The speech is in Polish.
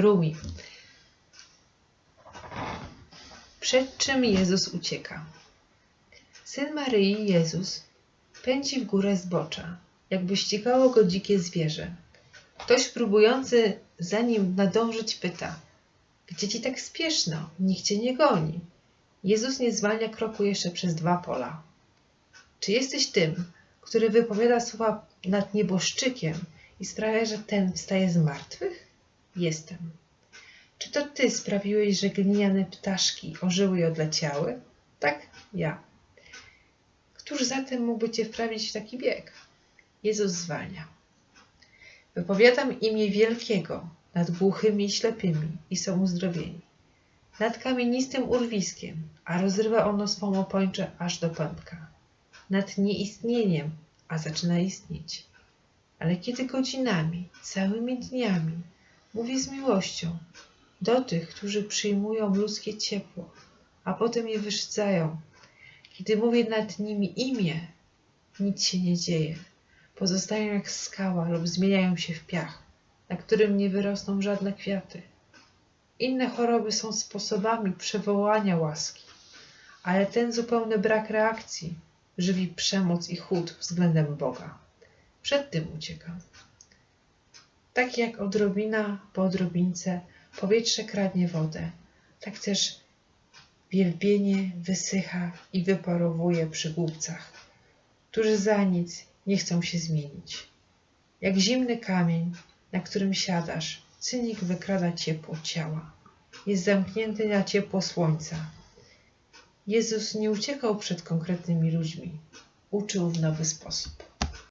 Rumi. Przed czym Jezus ucieka? Syn Maryi, Jezus, pędzi w górę zbocza, jakby ścigało go dzikie zwierzę. Ktoś próbujący za nim nadążyć pyta, gdzie ci tak spieszno? Nikt cię nie goni. Jezus nie zwalnia kroku jeszcze przez dwa pola. Czy jesteś tym, który wypowiada słowa nad nieboszczykiem i sprawia, że ten wstaje z martwych? Jestem. Czy to ty sprawiłeś, że gliniane ptaszki ożyły i odleciały? Tak, ja. Któż zatem mógłby cię wprawić w taki bieg? Jezus zwalnia. Wypowiadam imię wielkiego nad głuchymi i ślepymi i są uzdrowieni. Nad kamienistym urwiskiem, a rozrywa ono swą opończę aż do pępka. Nad nieistnieniem, a zaczyna istnieć. Ale kiedy godzinami, całymi dniami mówię z miłością do tych, którzy przyjmują ludzkie ciepło, a potem je wyszydzają, kiedy mówię nad nimi imię, nic się nie dzieje. Pozostają jak skała lub zmieniają się w piach, na którym nie wyrosną żadne kwiaty. Inne choroby są sposobami przywołania łaski, ale ten zupełny brak reakcji żywi przemoc i chłód względem Boga. Przed tym uciekam. Tak jak odrobina po odrobince powietrze kradnie wodę, tak też wielbienie wysycha i wyparowuje przy głupcach, którzy za nic nie chcą się zmienić. Jak zimny kamień, na którym siadasz, cynik wykrada ciepło ciała. Jest zamknięty na ciepło słońca. Jezus nie uciekał przed konkretnymi ludźmi. Uczył w nowy sposób.